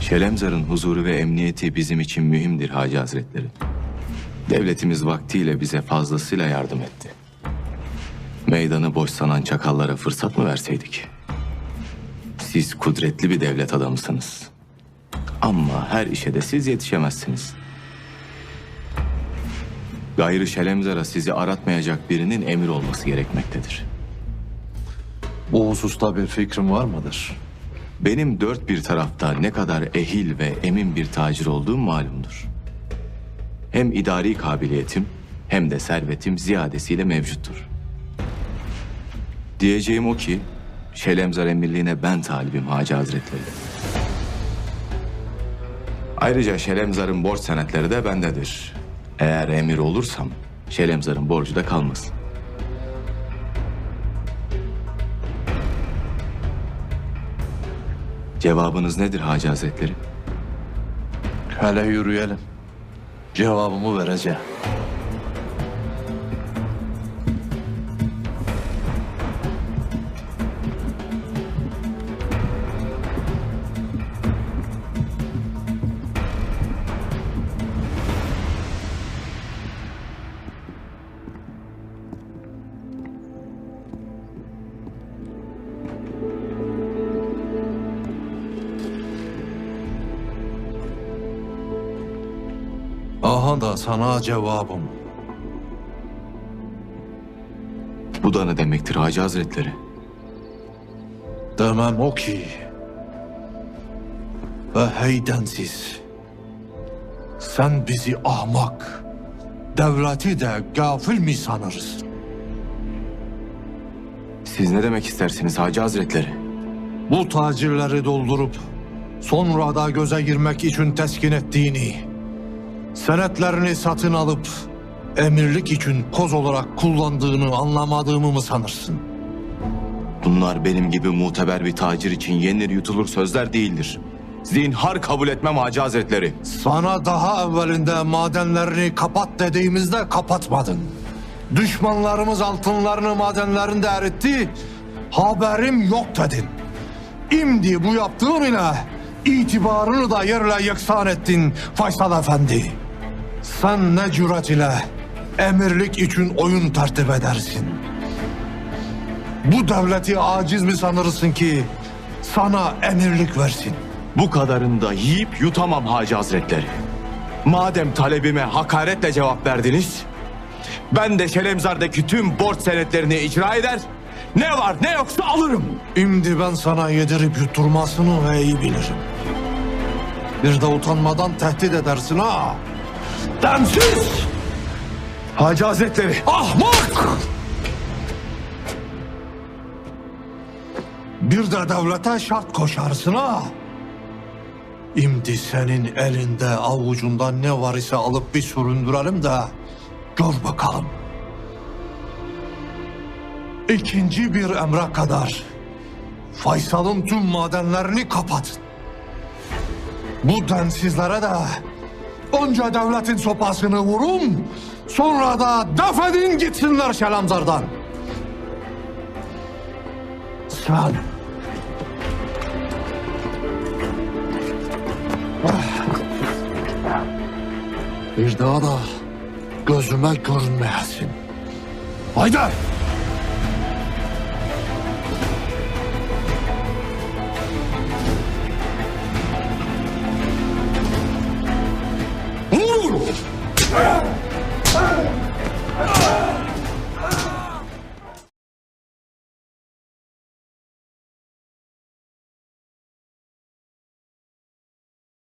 Şelemzar'ın huzuru ve emniyeti bizim için mühimdir Hacı Hazretleri. Devletimiz vaktiyle bize fazlasıyla yardım etti. Meydanı boş sanan çakallara fırsat mı verseydik? Siz kudretli bir devlet adamısınız. Ama her işe de siz yetişemezsiniz. Gayrı Şelemzar'a sizi aratmayacak birinin emir olması gerekmektedir. Bu hususta bir fikrin var mıdır? Benim dört bir tarafta ne kadar ehil ve emin bir tacir olduğum malumdur. Hem idari kabiliyetim hem de servetim ziyadesiyle mevcuttur. Diyeceğim o ki Şelemzar emirliğine ben talibim Hacı Hazretleri. Ayrıca Şelemzar'ın borç senetleri de bendedir. Eğer emir olursam Şelemzar'ın borcu da kalmaz. Cevabınız nedir Hacı Hazretleri? Hele yürüyelim. Cevabımı vereceğim. Aha da sana cevabım. Bu da ne demektir Hacı Hazretleri? Demem o ki ve heydensiz sen bizi ahmak, devleti de gafil mi sanırsın? Siz ne demek istersiniz Hacı Hazretleri? Bu tacirleri doldurup sonra da göze girmek için teskin ettiğini, senetlerini satın alıp emirlik için koz olarak kullandığını anlamadığımı mı sanırsın? Bunlar benim gibi muteber bir tacir için yenir yutulur sözler değildir. Zinhar kabul etmem Hacı Hazretleri. Sana daha evvelinde madenlerini kapat dediğimizde kapatmadın. Düşmanlarımız altınlarını madenlerinde eritti, haberim yok dedin. Şimdi bu yaptığın ile itibarını da yerle yeksan ettin Faysal Efendi. Sen ne cüret ile emirlik için oyun tertip edersin? Bu devleti aciz mi sanırsın ki sana emirlik versin? Bu kadarını da yiyip yutamam Hacı Hazretleri. Madem talebime hakaretle cevap verdiniz, ben de Şelemzar'daki tüm borç senetlerini icra eder, ne var ne yoksa alırım. Şimdi ben sana yedirip yutturmasını ve iyi bilirim. Bir de utanmadan tehdit edersin ha. Densiz! Hacı Hazretleri. Ahmak! Bir de devlete şart koşarsın ha. Şimdi senin elinde avucunda ne var ise alıp bir süründürelim de gör bakalım. İkinci bir emre kadar Faysal'ın tüm madenlerini kapatın. Bu densizlere de önce devletin sopasını vurun, sonra da defedin gitsinler Şelamzar'dan. Sen... Ah. Bir daha da gözüme görünmeyesin. Haydi!